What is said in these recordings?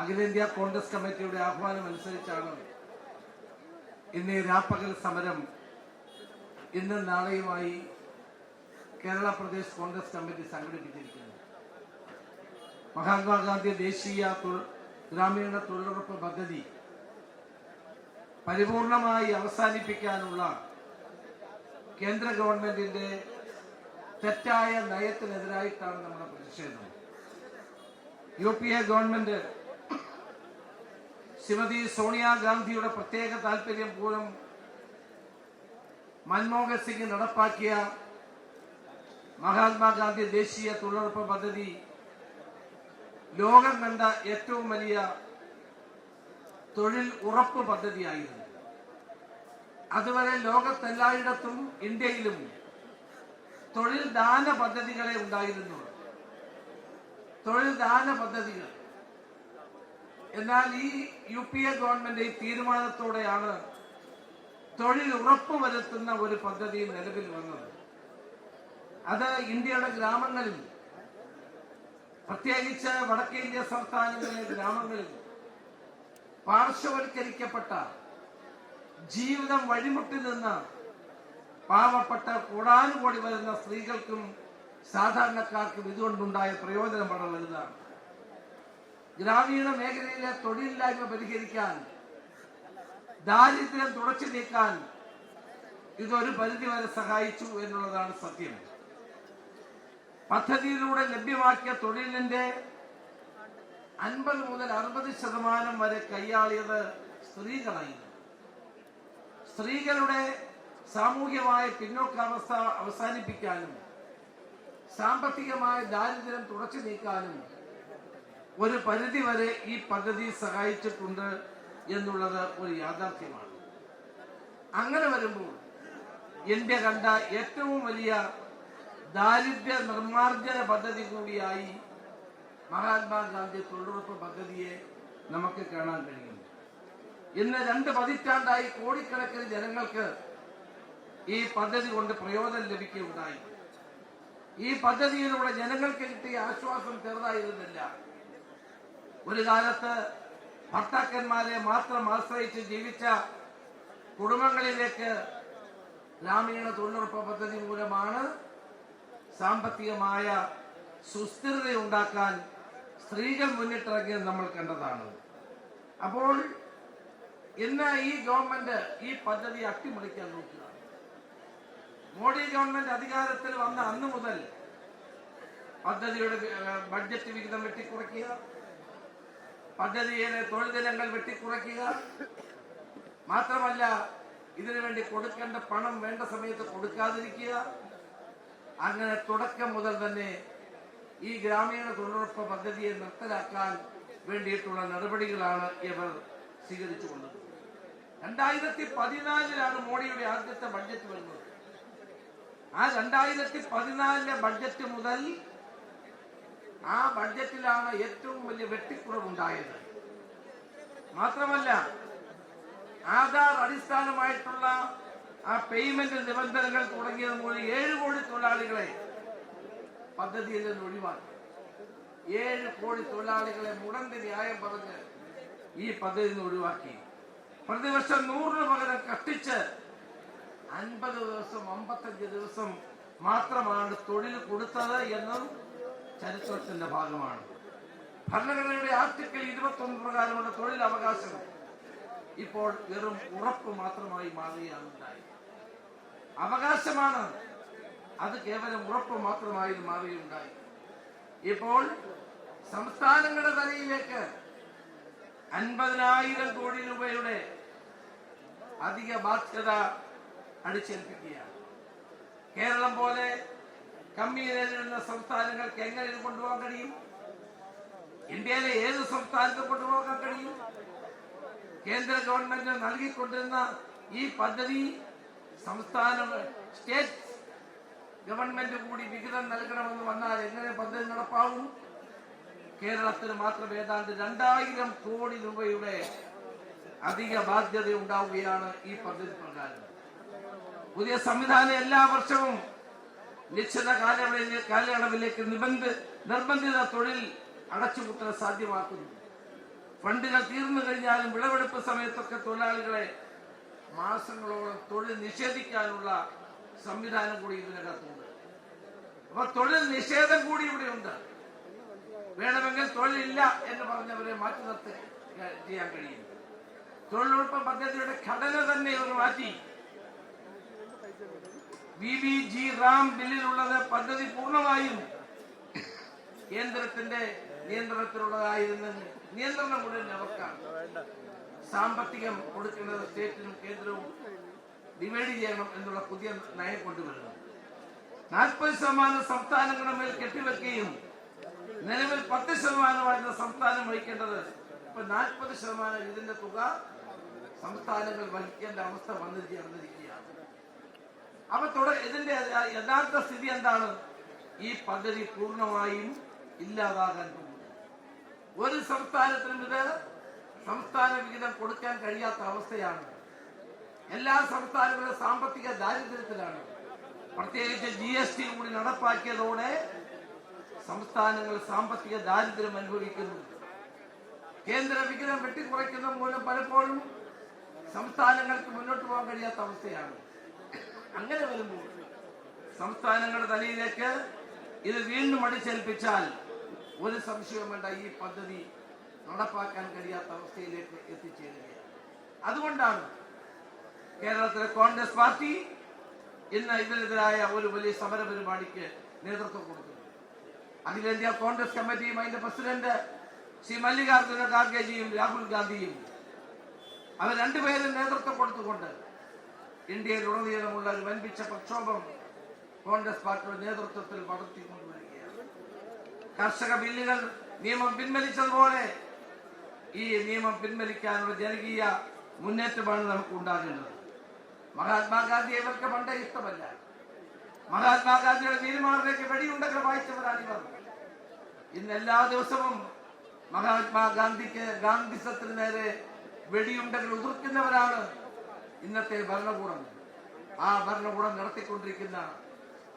അഖിലേന്ത്യാ കോൺഗ്രസ് കമ്മിറ്റിയുടെ ആഹ്വാനം അനുസരിച്ചാണ് ഇന്ന് രാപ്പകൽ സമരം ഇന്നും നാളെയുമായി കേരള പ്രദേശ് കോൺഗ്രസ് കമ്മിറ്റി സംഘടിപ്പിച്ചിരിക്കുന്നത്. മഹാത്മാഗാന്ധി ദേശീയ ഗ്രാമീണ തൊഴിലുറപ്പ് പദ്ധതി പരിപൂർണമായി അവസാനിപ്പിക്കാനുള്ള കേന്ദ്ര ഗവൺമെന്റിന്റെ തെറ്റായ നയത്തിനെതിരായിട്ടാണ് നമ്മുടെ പ്രതിഷേധം. U P A government Shrimati സോണിയാഗാന്ധിയുടെ പ്രത്യേക താല്പര്യം പോലും മൻമോഹൻ സിംഗ് നടപ്പാക്കിയ മഹാത്മാഗാന്ധി ദേശീയ തൊഴിലുറപ്പ് പദ്ധതി ലോകം കണ്ട ഏറ്റവും വലിയ തൊഴിൽ ഉറപ്പ് പദ്ധതിയായിരുന്നു. അതുവരെ ലോകത്തെല്ലായിടത്തും ഇന്ത്യയിലും തൊഴിൽ ദാന പദ്ധതികളെ ഉണ്ടായിരുന്നു. തൊഴിൽ ദാന പദ്ധതികൾ എന്നാൽ ഈ യു പി എ ഗവൺമെന്റ് ഈ തീരുമാനത്തോടെയാണ് തൊഴിൽ ഉറപ്പ് വരുത്തുന്ന ഒരു പദ്ധതി നിലവിൽ വന്നത്. അത് ഇന്ത്യയുടെ ഗ്രാമങ്ങളിൽ പ്രത്യേകിച്ച് വടക്കേ ഇന്ത്യ സംസ്ഥാനങ്ങളിലെ ഗ്രാമങ്ങളിൽ പാർശ്വവൽക്കരിക്കപ്പെട്ട ജീവിതം വഴിമുട്ടി നിന്ന് പാവപ്പെട്ട കൂടാനുകൂടി വരുന്ന സ്ത്രീകൾക്കും സാധാരണക്കാർക്കും ഇതുകൊണ്ടുണ്ടായ പ്രയോജനം വളരെ വലുതാണ്. ഗ്രാമീണ മേഖലയിലെ തൊഴിലില്ലായ്മ പരിഹരിക്കാൻ ദാരിദ്ര്യം തുടച്ചു നീക്കാൻ ഇതൊരു പരിധിവരെ സഹായിച്ചു എന്നുള്ളതാണ് സത്യം. പദ്ധതിയിലൂടെ ലഭ്യമാക്കിയ തൊഴിലിന്റെ അൻപത് മുതൽ അറുപത് ശതമാനം വരെ കൈയാളിയത് സ്ത്രീകളായിരുന്നു. സ്ത്രീകളുടെ സാമൂഹ്യമായ പിന്നോക്കാവസ്ഥ അവസാനിപ്പിക്കാനും സാമ്പത്തികമായ ദാരിദ്ര്യം തുടച്ചു നീക്കാനും ഒരു പരിധി വരെ ഈ പദ്ധതി സഹായിച്ചിട്ടുണ്ട് എന്നുള്ളത് ഒരു യാഥാർത്ഥ്യമാണ്. അങ്ങനെ വരുമ്പോൾ ഇന്ത്യ കണ്ട ഏറ്റവും വലിയ ദാരിദ്ര്യ നിർമ്മാർജന പദ്ധതി കൂടിയായി മഹാത്മാഗാന്ധി തൊഴിലുറപ്പ് പദ്ധതിയെ നമുക്ക് കാണാൻ കഴിയും ഇന്ന് രണ്ട് പതിറ്റാണ്ടായി കോടിക്കണക്കിന് ജനങ്ങൾക്ക് ഈ പദ്ധതി കൊണ്ട് പ്രയോജനം ലഭിക്കുകയുണ്ടായി. ഈ പദ്ധതിയിലൂടെ ജനങ്ങൾക്ക് കിട്ടിയ ആശ്വാസം ചെറുതായിരുന്നില്ല. ഒരു കാലത്ത് ഭർത്താക്കന്മാരെ മാത്രം ആശ്രയിച്ച് ജീവിച്ച കുടുംബങ്ങളിലേക്ക് ഗ്രാമീണ തൊഴിലുറപ്പ് പദ്ധതി മൂലമാണ് സാമ്പത്തികമായ സുസ്ഥിരത ഉണ്ടാക്കാൻ സ്ത്രീകൾ മുന്നിട്ടിറങ്ങിയത് നമ്മൾ കണ്ടതാണ്. അപ്പോൾ ഇന്ന് ഈ ഗവൺമെന്റ് ഈ പദ്ധതി അട്ടിമറിക്കാൻ നോക്കുക മോഡി ഗവൺമെന്റ് അധികാരത്തിൽ വന്ന അന്ന് മുതൽ പദ്ധതിയുടെ ബഡ്ജറ്റ് വിഹിതം വെട്ടിക്കുറയ്ക്കുക പദ്ധതിയിലെ തൊഴിൽ ദിനങ്ങൾ വെട്ടിക്കുറയ്ക്കുക. മാത്രമല്ല ഇതിനുവേണ്ടി കൊടുക്കേണ്ട പണം വേണ്ട സമയത്ത് കൊടുക്കാതിരിക്കുക. അങ്ങനെ തുടക്കം മുതൽ തന്നെ ഈ ഗ്രാമീണ തൊഴിലുറപ്പ് പദ്ധതിയെ നിർത്തലാക്കാൻ വേണ്ടിയിട്ടുള്ള നടപടികളാണ് ഇവർ സ്വീകരിച്ചുകൊണ്ടത് രണ്ടായിരത്തി പതിനാലിലാണ് മോഡിയുടെ ആദ്യത്തെ ബഡ്ജറ്റ് വരുന്നത്. ആ രണ്ടായിരത്തി പതിനാലിലെ ബഡ്ജറ്റ് മുതൽ ആ ബഡ്ജറ്റിലാണ് ഏറ്റവും വലിയ വെട്ടിക്കുറവുണ്ടായത്. മാത്രമല്ല ആധാർ അടിസ്ഥാനമായിട്ടുള്ള ആ പേയ്മെന്റ് നിബന്ധനകൾ തുടങ്ങിയത് മൂലം ഏഴ് കോടി തൊഴിലാളികളെ പദ്ധതിയിൽ നിന്ന് ഒഴിവാക്കി. ഏഴ് കോടി തൊഴിലാളികളെ മുടന്തി ന്യായം പറഞ്ഞ് ഈ പദ്ധതിയിൽ നിന്ന് ഒഴിവാക്കി. പ്രതിവർഷം നൂറിന് പകരം കഷ്ടിച്ച് അൻപത് ദിവസം അമ്പത്തഞ്ച് ദിവസം മാത്രമാണ് തൊഴിൽ കൊടുത്തത് എന്നും ചരിത്രത്തിന്റെ ഭാഗമാണ്. ഭരണഘടനയുടെ ആർട്ടിക്കിൾ ഇരുപത്തി ഒന്ന് പ്രകാരമുള്ള തൊഴിലവകാശം ഇപ്പോൾ വെറും ഉറപ്പ് മാത്രമായി മാറുകയാണ് അവകാശമാണ് അത് കേവലം ഉറപ്പ് മാത്രമായി മാറുകയുണ്ടായി ഇപ്പോൾ സംസ്ഥാനങ്ങളുടെ തലയിലേക്ക് അൻപതിനായിരം കോടി രൂപയുടെ അധിക ബാധ്യത അടിച്ചേൽപ്പിക്കുകയാണ്. കേരളം പോലെ കമ്മി സംസ്ഥാനങ്ങൾക്ക് എങ്ങനെ ഇത് കൊണ്ടുപോകാൻ കഴിയും? ഇന്ത്യയിലെ ഏത് സംസ്ഥാനത്ത് കൊണ്ടുപോകാൻ കഴിയും? കേന്ദ്ര ഗവൺമെന്റ് നൽകിക്കൊണ്ടിരുന്ന ഈ പദ്ധതി സംസ്ഥാന സ്റ്റേറ്റ് ഗവൺമെന്റ് കൂടി വിഹിതം നൽകണമെന്ന് വന്നാൽ എങ്ങനെ പദ്ധതി നടപ്പാവും? കേരളത്തിന് മാത്രം ഏതാണ്ട് രണ്ടായിരം കോടി രൂപയുടെ അധിക ബാധ്യത ഉണ്ടാവുകയാണ് ഈ പദ്ധതി പ്രകാരം. പുതിയ സംവിധാനം എല്ലാ വർഷവും നിശ്ചിത കാലയളവിലെ കാലയളവിലേക്ക് നിബന്ധ നിർബന്ധിത തൊഴിൽ അടച്ചുപൂട്ടൽ സാധ്യമാക്കുന്നു. ഫണ്ടുകൾ തീർന്നു കഴിഞ്ഞാലും വിളവെടുപ്പ് സമയത്തൊക്കെ തൊഴിലാളികളെ മാസങ്ങളോളം തൊഴിൽ നിഷേധിക്കാനുള്ള സംവിധാനം കൂടി ഇതിനകത്തുണ്ട്. അപ്പൊ തൊഴിൽ നിഷേധം കൂടി ഇവിടെ ഉണ്ട്. വേണമെങ്കിൽ തൊഴിലില്ല എന്ന് പറഞ്ഞവരെ മാറ്റി നിർത്തി ചെയ്യാൻ കഴിയും. തൊഴിലുറപ്പ് പദ്ധതിയുടെ ഘടന തന്നെ ഇവർ മാറ്റി വി വി ജി റാം ബില്ലിലുള്ളത് പദ്ധതി പൂർണമായും കേന്ദ്രത്തിന്റെ നിയന്ത്രണത്തിലുള്ളതായിരുന്നു നിയന്ത്രണം മുഴുവൻ അവർക്കാണ് സാമ്പത്തികം കൊടുക്കുന്നത് സ്റ്റേറ്റിനും കേന്ദ്രവും ഡിവൈഡ് ചെയ്യണം എന്നുള്ള പുതിയ നയം കൊണ്ടുവരുന്നു. നാൽപ്പത് ശതമാനം സംസ്ഥാനങ്ങളുടെ മേൽ കെട്ടിവെക്കുകയും നിലവിൽ പത്ത് ശതമാനമായിരുന്ന സംസ്ഥാനം വഹിക്കേണ്ടത് ഇപ്പൊ നാൽപ്പത് ശതമാനം ഇതിന്റെ തുക സംസ്ഥാനങ്ങൾ വഹിക്കേണ്ട അവസ്ഥ വന്നു ചേർന്നിരിക്കുകയാണ് അപ്പൊ തുടർ ഇതിന്റെ യഥാർത്ഥ സ്ഥിതി എന്താണ്? ഈ പദ്ധതി പൂർണമായും ഇല്ലാതാകാൻ പോകുന്നു. ഒരു സംസ്ഥാനത്തിനും ഇത് സംസ്ഥാന വിഹിതം കൊടുക്കാൻ കഴിയാത്ത അവസ്ഥയാണ്. എല്ലാ സംസ്ഥാനങ്ങളും സാമ്പത്തിക ദാരിദ്ര്യത്തിലാണ്. പ്രത്യേകിച്ച് ജി എസ് ടി കൂടി നടപ്പാക്കിയതോടെ സംസ്ഥാനങ്ങൾ സാമ്പത്തിക ദാരിദ്ര്യം അനുഭവിക്കുന്നു. കേന്ദ്ര വിഹിതം വെട്ടിക്കുറയ്ക്കുന്ന മൂലം പലപ്പോഴും സംസ്ഥാനങ്ങൾക്ക് മുന്നോട്ട് പോകാൻ കഴിയാത്ത അവസ്ഥയാണ്. അങ്ങനെ വരുമ്പോൾ സംസ്ഥാനങ്ങളുടെ തലയിലേക്ക് ഇത് വീണ്ടും അടിച്ചേൽപ്പിച്ചാൽ ഒരു സംശയവും വേണ്ട ഈ പദ്ധതി നടപ്പാക്കാൻ കഴിയാത്ത അവസ്ഥയിലേക്ക് എത്തിച്ചേരുകയാണ്. അതുകൊണ്ടാണ് കേരളത്തിലെ കോൺഗ്രസ് പാർട്ടി ഇന്ന് ഇതിനെതിരായ ഒരു വലിയ സമര പരിപാടിക്ക് നേതൃത്വം കൊടുക്കുന്നത്. അഖിലേന്ത്യാ കോൺഗ്രസ് കമ്മിറ്റിയും അതിന്റെ പ്രസിഡന്റ് ശ്രീ മല്ലികാർജുന ഖാർഗെജിയും രാഹുൽ ഗാന്ധിയും അവർ രണ്ടുപേരും നേതൃത്വം കൊടുത്തുകൊണ്ട് ഇന്ത്യയിലുടനീളമുള്ള ഒരു വൻപിച്ച പ്രക്ഷോഭം കോൺഗ്രസ് പാർട്ടിയുടെ നേതൃത്വത്തിൽ വളർത്തിക്കൊണ്ടുവരികയാണ്. കർഷക ബില്ലുകൾ നിയമം പിൻവലിച്ചതുപോലെ ഈ നിയമം പിൻവലിക്കാനുള്ള ജനകീയ മുന്നേറ്റമാണ് നമുക്ക് ഉണ്ടാകേണ്ടത് മഹാത്മാഗാന്ധി ഇവർക്ക് പണ്ടേ ഇഷ്ടമല്ല. മഹാത്മാഗാന്ധിയുടെ വീരമാറിലേക്ക് വെടിയുണ്ടകൾ വായിച്ചവരാണ് ഇവർ. ഇന്ന് എല്ലാ ദിവസവും മഹാത്മാഗാന്ധിക്ക് ഗാന്ധിസത്തിന് നേരെ വെടിയുണ്ടകൾ ഉതിർക്കുന്നവരാണ് ഇന്നത്തെ ഭരണകൂടം. ആ ഭരണകൂടം നടത്തിക്കൊണ്ടിരിക്കുന്ന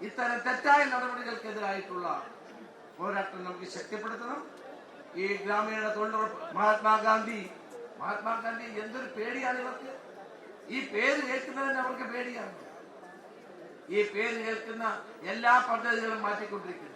ഇത്തരം തെറ്റായ നടപടികൾക്കെതിരായിട്ടുള്ള പോരാട്ടം നമുക്ക് ശക്തിപ്പെടുത്തണം. ഈ ഗ്രാമീണ തൊഴിലുറപ്പ് മഹാത്മാഗാന്ധി മഹാത്മാഗാന്ധി എന്തൊരു പേടിയാണ് ഇവർക്ക്? ഈ പേര് കേൾക്കുന്നതിന് അവർക്ക് പേടിയാണ്. ഈ പേര് കേൾക്കുന്ന എല്ലാ പദ്ധതികളും മാറ്റിക്കൊണ്ടിരിക്കുന്നു.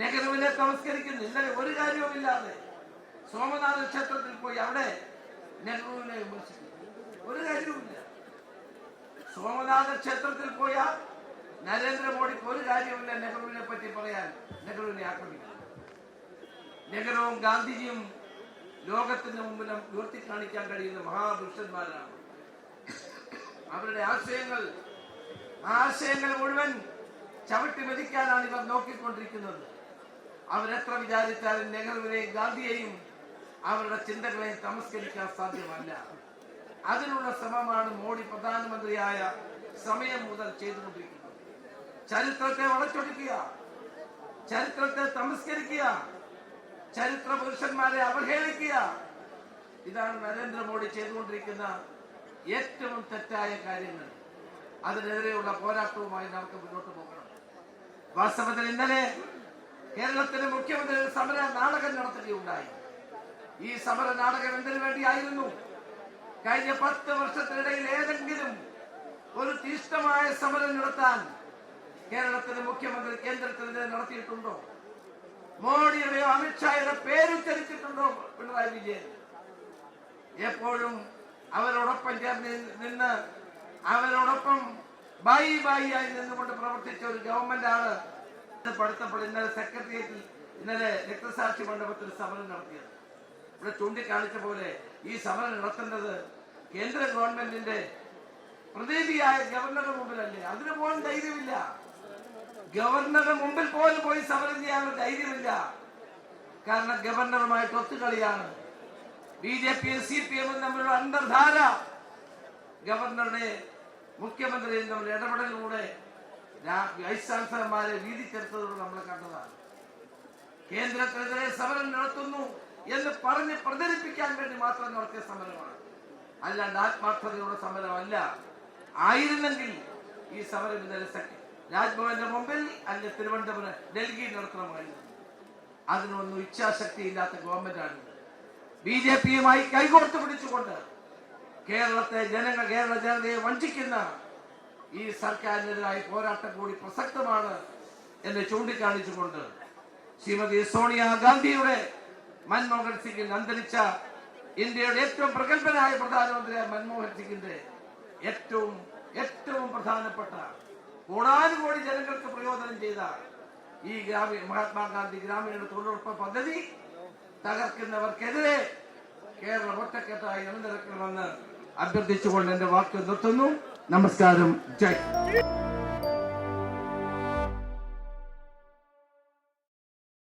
നെഹ്റുവിനെ തമസ്കരിക്കുന്നു. ഇന്നലെ ഒരു കാര്യവുമില്ലാതെ സോമനാഥ ക്ഷേത്രത്തിൽ പോയി അവിടെ നെഹ്റുവിനെ വിമർശിക്കുന്നു. ഒരു കാര്യവുമില്ല. സോമനാഥ ക്ഷേത്രത്തിൽ പോയ നരേന്ദ്രമോദിക്ക് ഒരു കാര്യമില്ല നെഹ്റുവിനെ പറ്റി പറയാൻ നെഹ്റുവിനെ ആക്രമിക്കണം. നെഹ്റുവും ഗാന്ധിജിയും ലോകത്തിന് മുമ്പിൽ ഉയർത്തി കാണിക്കാൻ കഴിയുന്ന മഹാപുരുഷന്മാരാണ്. അവരുടെ ആശയങ്ങൾ ആശയങ്ങൾ മുഴുവൻ ചവിട്ടി മെതിക്കാനാണ് ഇവർ നോക്കിക്കൊണ്ടിരിക്കുന്നത്. അവരെത്ര വിചാരിച്ചാലും നെഹ്റുവിനെയും ഗാന്ധിയെയും അവരുടെ ചിന്തകളെയും തമസ്കരിക്കാൻ സാധ്യമല്ല. അതിനുള്ള ശ്രമമാണ് മോഡി പ്രധാനമന്ത്രിയായ സമയം മുതൽ ചെയ്തുകൊണ്ടിരിക്കുന്നത്. ചരിത്രത്തെ വളച്ചൊടിക്കുക ചരിത്രത്തെ തമസ്കരിക്കുക ചരിത്ര പുരുഷന്മാരെ അവഹേളിക്കുക. ഇതാണ് നരേന്ദ്രമോദി ചെയ്തുകൊണ്ടിരിക്കുന്ന ഏറ്റവും തെറ്റായ കാര്യങ്ങൾ. അതിനെതിരെയുള്ള പോരാട്ടവുമായി നമുക്ക് മുന്നോട്ട് പോകണം. വാസ്തവത്തിൽ ഇന്നലെ കേരളത്തിലെ മുഖ്യമന്ത്രി സമര നാടകം നടത്തുകയുണ്ടായി. ഈ സമര നാടകം എന്തിനു വേണ്ടിയായിരുന്നു? കഴിഞ്ഞ പത്ത് വർഷത്തിനിടയിൽ ഏതെങ്കിലും ഒരു തീഷ്ണമായ സമരം നടത്താൻ കേരളത്തിലെ മുഖ്യമന്ത്രി കേന്ദ്രത്തിനെതിരെ നടത്തിയിട്ടുണ്ടോ? മോഡിയുടെയോ അമിത്ഷായുടെ പേരുദ്ധരിച്ചിട്ടുണ്ടോ പിണറായി വിജയൻ? എപ്പോഴും അവരോടൊപ്പം ചേർന്ന് നിന്ന് അവരോടൊപ്പം ബായി ബായി ആയി നിന്നുകൊണ്ട് പ്രവർത്തിച്ച ഒരു ഗവൺമെന്റ് ആണ് പഠിത്തപ്പോൾ ഇന്നലെ സെക്രട്ടേറിയറ്റിൽ ഇന്നലെ രക്തസാക്ഷി മണ്ഡപത്തിൽ സമരം നടത്തിയത്. ഇവിടെ ചൂണ്ടിക്കാണിച്ച പോലെ ഈ സമരം നടത്തേണ്ടത് കേന്ദ്ര ഗവൺമെന്റിന്റെ പ്രതിനിധിയായ ഗവർണറുടെ മുമ്പിലല്ലേ? അതിന് പോലും ധൈര്യമില്ല. ഗവർണറുടെ മുമ്പിൽ പോലും പോയി സമരം ചെയ്യാനുള്ള ധൈര്യമില്ല. കാരണം ഗവർണറുമായിട്ട് ഒത്തുകളിയാണ്. ബി ജെ പിയും സി പി എമ്മും തമ്മിലുള്ള അന്തർധാര ഗവർണറുടെ മുഖ്യമന്ത്രിയും തമ്മിൽ ഇടപെടലിലൂടെ വൈസ് ചാൻസലർമാരെ വീതിച്ചെടുത്തതോട് നമ്മൾ കണ്ടതാണ്. കേന്ദ്രത്തിനെതിരെ സമരം നടത്തുന്നു എന്ന് പറഞ്ഞ് പ്രചരിപ്പിക്കാൻ വേണ്ടി മാത്രം നടത്തിയ സമരമാണ്. അല്ലാണ്ട് ആത്മാർത്ഥതയുടെ സമരമല്ല. ആയിരുന്നെങ്കിൽ ഈ സമരം ഇന്നലെ രാജ്ഭവന്റെ മുമ്പിൽ അല്ലെ തിരുവനന്തപുരം ഡൽഹി നടത്തണമായിരുന്നു അതിനൊന്നും ഇച്ഛാശക്തി ഇല്ലാത്ത ഗവൺമെന്റാണ്. ബി ജെ പിയുമായി കൈകോർത്ത് പിടിച്ചുകൊണ്ട് കേരളത്തെ ജനങ്ങൾ കേരള ജനതയെ വഞ്ചിക്കുന്ന ഈ സർക്കാരിനെതിരായ പോരാട്ടം കൂടി പ്രസക്തമാണ് എന്ന് ചൂണ്ടിക്കാണിച്ചുകൊണ്ട് ശ്രീമതി സോണിയാഗാന്ധിയുടെ മൻമോഹൻ സിംഗിൽ അന്തരിച്ച ഇന്ത്യയുടെ ഏറ്റവും പ്രഗത്ഭനായ പ്രധാനമന്ത്രിയായ മൻമോഹൻ സിംഗിന്റെ ഏറ്റവും ഏറ്റവും പ്രധാനപ്പെട്ട കോടാനുകോടി ജനങ്ങൾക്ക് പ്രയോജനം ചെയ്ത ഈ ഗ്രാമീണ മഹാത്മാഗാന്ധി ഗ്രാമീണ തൊഴിലുറപ്പ് പദ്ധതി തകർക്കുന്നവർക്കെതിരെ കേരളം ഒറ്റക്കെട്ടായി അണിനിരക്കണമെന്ന് അഭ്യർത്ഥിച്ചുകൊണ്ട് എന്റെ വാക്ക് നിർത്തുന്നു. നമസ്കാരം. ജയ്